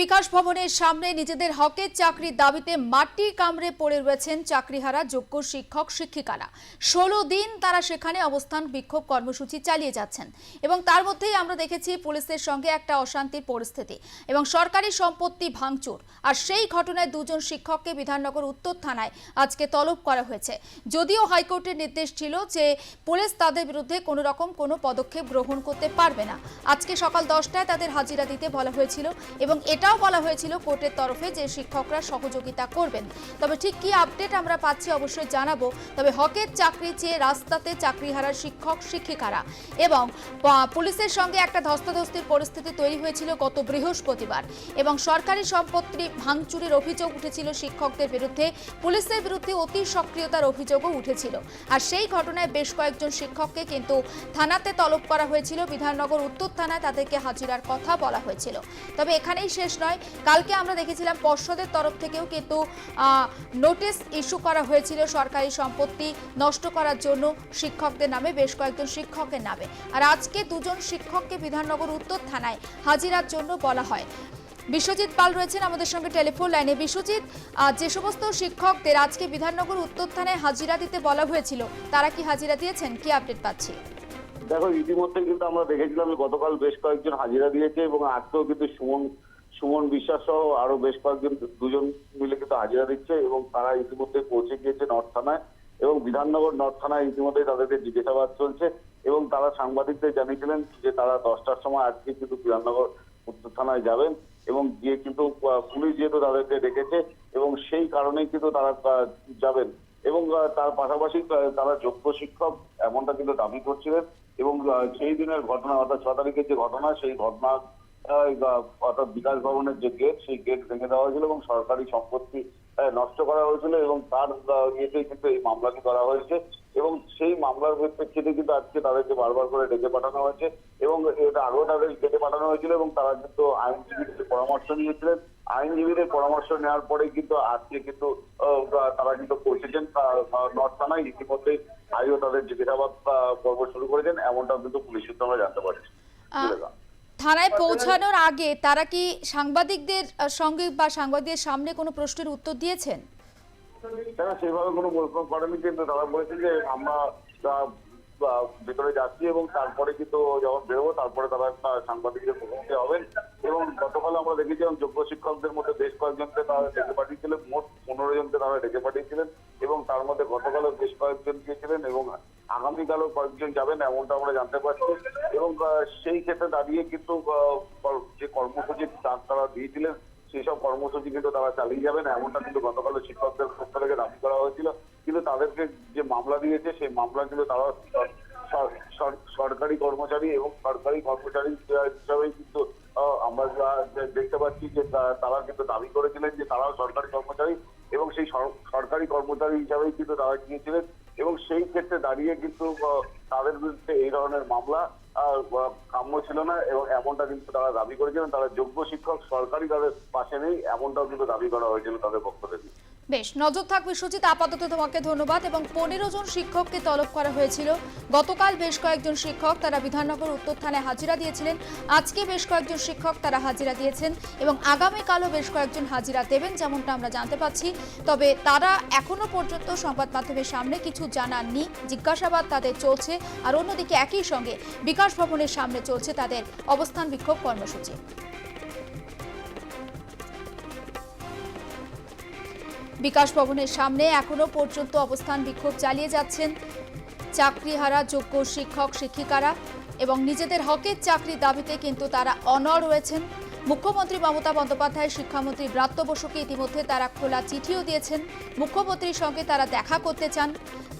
বিকাশ ভবনের সামনে নিজেদের হকের চাকরির দাবিতে মাটি কামড়ে পড়ে রয়েছেন চাকরিহারা যোগ্য শিক্ষক, শিক্ষিকারা। ষোলো দিন তারা সেখানে অবস্থান, বিক্ষোভ কর্মসূচি চালিয়ে যাচ্ছেন। এবং তার মধ্যেই আমরা দেখেছি পুলিশের সঙ্গে একটা অশান্তির পরিস্থিতি এবং সরকারি সম্পত্তি ভাঙচুর। আর সেই ঘটনায় দুজন শিক্ষককে বিধাননগর উত্তর থানায় আজকে তলব করা হয়েছে। যদিও হাইকোর্টের নির্দেশ ছিল যে পুলিশ তাদের বিরুদ্ধে কোনো রকম কোনো পদক্ষেপ গ্রহণ করতে পারবে না। আজকে সকাল দশটায় তাদের হাজিরা দিতে বলা হয়েছিল এবং এটাও বলা হয়েছিল কোর্টের তরফে যে শিক্ষকরা সহযোগিতা করবেন। তবে ঠিক কি আপডেট আমরা পাচ্ছি অবশ্যই জানাব। তবে হকের চাকরি চেয়ে রাস্তাতে চাকরিহারা শিক্ষক, শিক্ষিকারা এবং পুলিশের সঙ্গে একটা ধস্তাধস্তির পরিস্থিতি তৈরি হয়েছিল গত বৃহস্পতিবার এবং সরকারি সম্পত্তি ভাঙচুরের অভিযোগ উঠেছিল শিক্ষকদের বিরুদ্ধে। পুলিশের বিরুদ্ধে অতি সক্রিয়তার অভিযোগও উঠেছিল। আর সেই ঘটনায় বেশ কয়েকজন শিক্ষককে কিন্তু থানাতে তলব করা হয়েছিল। বিধাননগর উত্তর থানায় তাদেরকে হাজিরার কথা বলা হয়েছিল। তবে এখানেই শেষ নয়। কালকে আমরা দেখেছিলাম পর্ষদের তরফ থেকেও কিন্তু নোটিশ ইস্যু করা হয়েছিল সরকারি সম্পত্তি নষ্ট করার জন্য শিক্ষকদের নামে, বেশ কয়েকজন শিক্ষকের নামে। আর আজকে দুজন শিক্ষককে বিধাননগর উত্তর থানায় হাজিরার জন্য বলা হয়। বিশ্বজিৎ পাল রয়েছেন আমাদের সঙ্গে টেলিফোন লাইনে। বিশ্বজিৎ যে সমস্ত শিক্ষকদের আজকে বিধাননগর উত্তর থানায় হাজিরা দিতে বলা হয়েছিল, তারা কি হাজিরা দিয়েছেন? কি আপডেট পাচ্ছি? দেখো, ইতিমধ্যে কিন্তু আমরা দেখেছিলাম গতকাল বেশ কয়েকজন হাজিরা দিয়েছে এবং আজকেও কিন্তু সুমন সুমন বিশ্বাস সহ আরও বেশ কয়েকজন দুজন মিলে কিন্তু হাজিরা দিচ্ছে এবং তারা ইতিমধ্যে পৌঁছে গিয়েছে নর্থ থানায় এবং বিধাননগর নর্থ থানায় ইতিমধ্যে তাদেরকে জিজ্ঞাসাবাদ চলছে এবং তারা সাংবাদিকদের জানিয়েছিলেন যে তারা দশটার সময় আজকে কিন্তু বিধাননগর উত্তর থানায় যাবেন এবং গিয়ে কিন্তু পুলিশ যেহেতু তাদেরকে ডেকেছে এবং সেই কারণেই কিন্তু তারা যাবেন এবং তার পাশাপাশি তারা যোগ্য শিক্ষক এমনটা কিন্তু দাবি করছিলেন এবং সেই দিনের ঘটনা, অর্থাৎ ছ তারিখের যে ঘটনা, সেই ঘটনা অর্থাৎ বিকাশ ভবনের যে গেট সেই গেট ভেঙে দেওয়া হয়েছিল এবং সরকারি সম্পত্তি নষ্ট করা হয়েছিল এবং তার ইয়েতেই কিন্তু এই মামলাটি করা হয়েছে এবং সেই মামলার পরিপ্রেক্ষিতে কিন্তু আজকে তাদেরকে বারবার করে ডেকে পাঠানো হয়েছে এবং এটা আগেও তাদের ডেকে পাঠানো হয়েছিল এবং তারা কিন্তু আইনজীবীদের পরামর্শ নিয়েছিলেন আইনজীবীদের পরামর্শ নেওয়ার পরে কিন্তু আজকে কিন্তু তারা কিন্তু পৌঁছেছেন নর্থ থানায় ইতিমধ্যে আইও তাদের জিজ্ঞাসাবাদ পর্ব শুরু করেছেন এমনটাও কিন্তু পুলিশ সূত্রে আমরা জানতে পারছি। থানায় পৌঁছানোর আগে তারা কি সাংবাদিকদের সঙ্গে বা সাংবাদিকদের সামনে কোনো প্রশ্নের উত্তর দিয়েছেন? তারা সেভাবে কোনো প্রশ্ন করেনি কিন্তু তারা বলেছে যে আমরা ভেতরে যাচ্ছি এবং তারপরে কিন্তু যখন বেরোবো তারপরে তারা একটা সাংবাদিকদের মুখোমুখি হবেন। এবং গতকাল আমরা দেখেছিলাম যোগ্য শিক্ষকদের মধ্যে বেশ কয়েকজনকে তারা ডেকে পাঠিয়েছিলেন মোট পনেরো জনকে তারা ডেকে পাঠিয়েছিলেন এবং তার মধ্যে গতকালও বেশ কয়েকজন গিয়েছিলেন এবং আগামীকালও কয়েকজন যাবেন, এমনটা আমরা জানতে পারছি। এবং সেই ক্ষেত্রে দাঁড়িয়ে কিন্তু যে কর্মসূচির ডাক তারা দিয়েছিলেন, সেই সব কর্মসূচি কিন্তু তারা চালিয়ে যাবেন। এমনটা কিন্তু গতকাল শিক্ষকদের পক্ষ থেকে দাবি করা হয়েছিল। কিন্তু তাদেরকে যে মামলা দিয়েছে, সেই মামলা কিন্তু তারা সর- সর- সর- সরকারি কর্মচারী এবং সরকারি কর্মচারী হিসাবেই কিন্তু আমরা দেখতে পাচ্ছি যে তারা কিন্তু দাবি করেছিলেন যে তারাও সরকারি কর্মচারী এবং সেই সরকারি কর্মচারী হিসাবেই কিন্তু তারা গিয়েছিলেন। এবং সেই ক্ষেত্রে দাঁড়িয়ে কিন্তু তাদের বিরুদ্ধে এই ধরনের মামলা কাম্য ছিল না এবং এমনটা কিন্তু তারা দাবি করেছিলেন তারা যোগ্য শিক্ষক সরকারি তাদের পাশে নেই, এমনটাও কিন্তু দাবি করা হয়েছিল তাদের পক্ষ থেকে। বেশ, নজর থাকবে সুচিত আপাতত তোমাকে ধন্যবাদ এবং পনেরো জন শিক্ষককে তলব করা হয়েছিল। গতকাল বেশ কয়েকজন শিক্ষক তারা বিধাননগর উত্তর থানায় হাজিরা দিয়েছিলেন। আজকে বেশ কয়েকজন শিক্ষক তারা হাজিরা দিয়েছেন এবং আগামীকালও বেশ কয়েকজন হাজিরা দেবেন যেমনটা আমরা জানতে পাচ্ছি। তবে তারা এখনও পর্যন্ত সংবাদ মাধ্যমের সামনে কিছু জানাননি, জিজ্ঞাসাবাদ তাদের চলছে আর অন্যদিকে একই সঙ্গে বিকাশ ভবনের সামনে চলছে তাদের অবস্থান বিক্ষোভ কর্মসূচি। বিকাশ ভবনের সামনে এখনও পর্যন্ত অবস্থান বিক্ষোভ চালিয়ে যাচ্ছেন চাকরিহারা যোগ্য শিক্ষক, শিক্ষিকারা এবং নিজেদের হকের চাকরি দাবিতে কিন্তু তারা অনড় রয়েছেন। মুখ্যমন্ত্রী মমতা বন্দ্যোপাধ্যায়, শিক্ষামন্ত্রী ব্রাত্য বসুকে ইতিমধ্যে তারা খোলা চিঠিও দিয়েছেন। মুখ্যমন্ত্রীর সঙ্গে তারা দেখা করতে চান।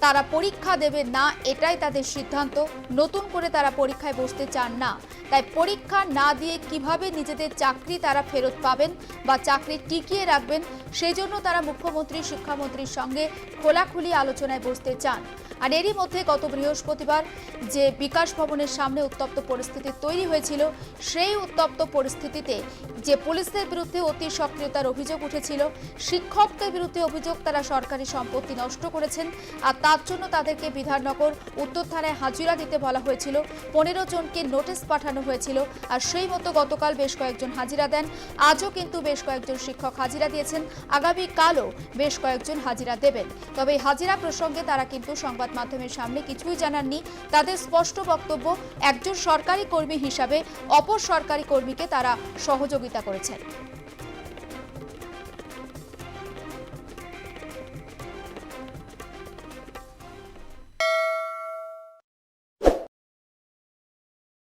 তারা পরীক্ষা দেবে না, এটাই তাদের সিদ্ধান্ত। নতুন করে তারা পরীক্ষায় বসতে চান না। তাই পরীক্ষা না দিয়ে কীভাবে নিজেদের চাকরি তারা ফেরত পাবেন বা চাকরি টিকিয়ে রাখবেন সেই জন্য তারা মুখ্যমন্ত্রী, শিক্ষামন্ত্রীর সঙ্গে খোলাখুলি আলোচনায় বসতে চান। আর এরই মধ্যে গত বৃহস্পতিবার যে বিকাশ ভবনের সামনে উত্তপ্ত পরিস্থিতি তৈরি হয়েছিল, সেই উত্তপ্ত পরিস্থিতিতে যে পুলিশদের বিরুদ্ধে অতি সক্রিয়তার অভিযোগ উঠেছিল, শিক্ষকদের বিরুদ্ধে অভিযোগ তারা সরকারি সম্পত্তি নষ্ট করেছেন আর তার জন্য তাদেরকে বিধাননগর উত্তর থানায় হাজিরা দিতে বলা হয়েছিল। পনেরো জনকে নোটিশ পাঠানো হয়েছিল আর সেই মতো গতকাল বেশ কয়েকজন হাজিরা দেন। আজও কিন্তু বেশ কয়েকজন শিক্ষক হাজিরা দিয়েছেন। আগামীকালও বেশ কয়েকজন হাজিরা দেবেন। তবে হাজিরা প্রসঙ্গে তারা কিন্তু সংবাদ মাধ্যমের সামনে কিছুই জানাননি। তাদের স্পষ্ট বক্তব্য, একজন সরকারি কর্মী হিসাবে অপর সরকারি কর্মীকে তারা সহযোগিতা করেছেন।